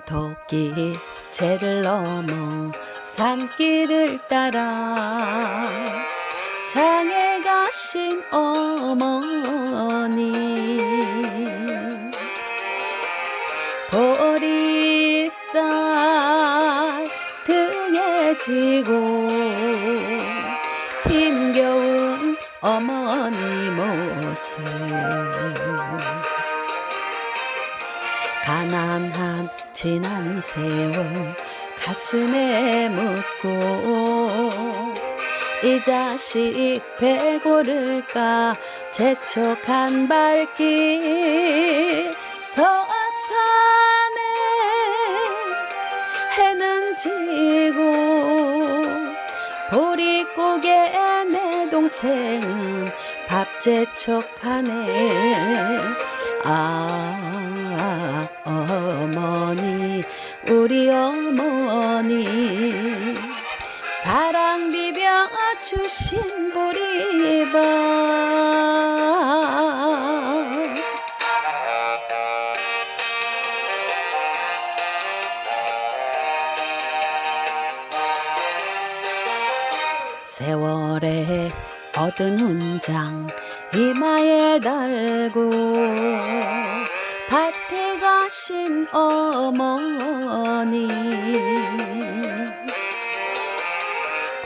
발길 죄를 넘어 산길을 따라 장에 가신 어머니. 보리쌀 등에 지고 힘겨운 어머니 모습 가난한 지난 세월 가슴에 묻고 이 자식 배고를까 재촉한 발길 서산에 해는 지고 보릿고개 내 동생은 밥 재촉하네. 아 어머니 우리 어머니. 사랑 비벼 주신 보리밥 세월에 얻은 훈장 이마에 달고 가신 어머니.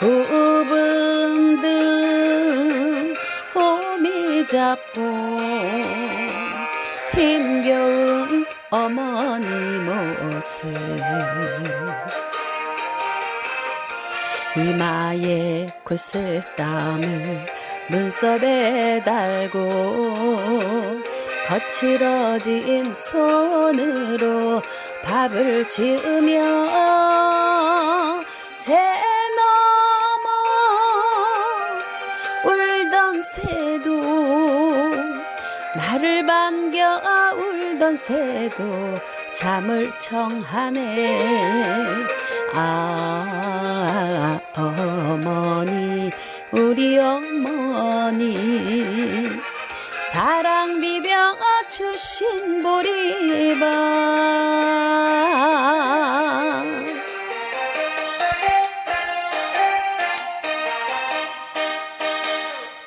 구분 등 호미 잡고 힘겨운 어머니 모습. 이마에 구슬땀을 눈썹에 달고 거칠어진 손으로 밥을 지으며 제 넘어 울던 새도 나를 반겨 울던 새도 잠을 청하네. 아 어머니 우리 어머니 사랑 비벼 주신 보리밥